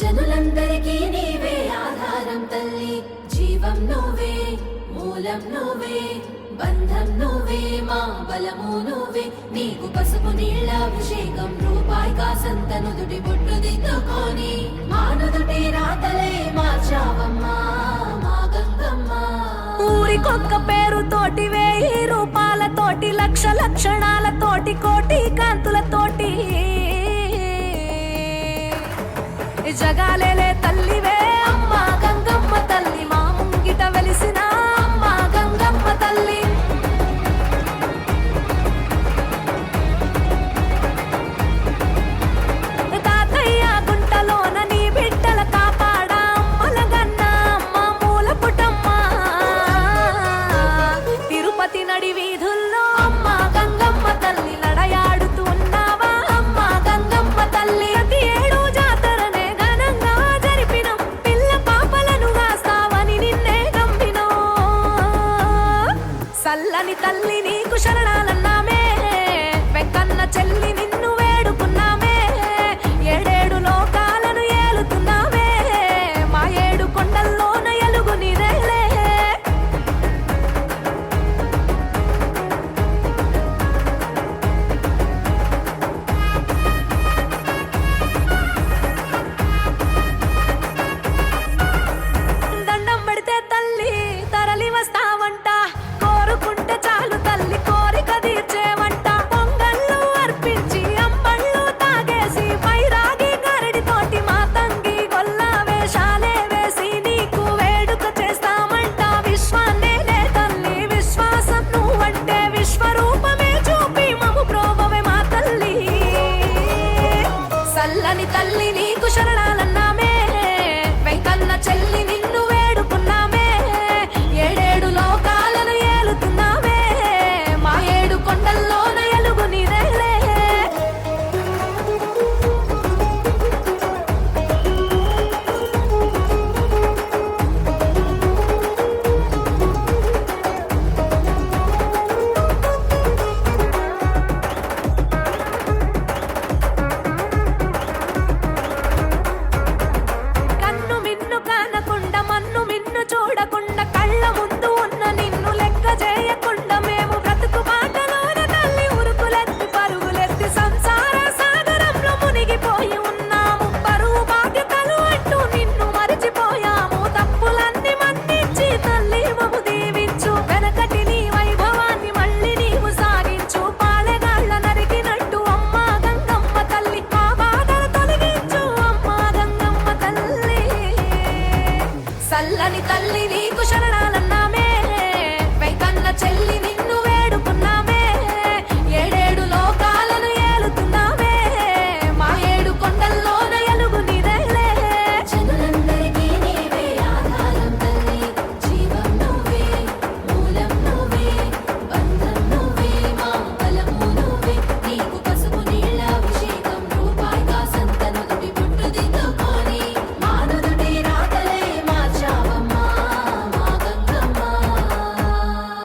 జనులందరికీ నీవే ఆధారం తల్లి. జీవం నువ్వే మూలం నువ్వే బంధం నువ్వే మా బలము నువ్వే. నీకు పసుపు నీళ్ళ అభిషేకం రూపాయి కాసంత నుదుటి బొట్టు దిద్దుకొని. మా నుదుటి రాతలే మార్చావమ్మా మా గంగమ్మ. ఊరికొక్క పేరుతోటి వేయి రూపాలతోటి లక్ష లక్షణాలతోటి కోటి జగాలేలే తల్లి కాని తల్లి నీకు శరణాలన్నా. సల్లని తల్లి నీకు శరణాలన్నా.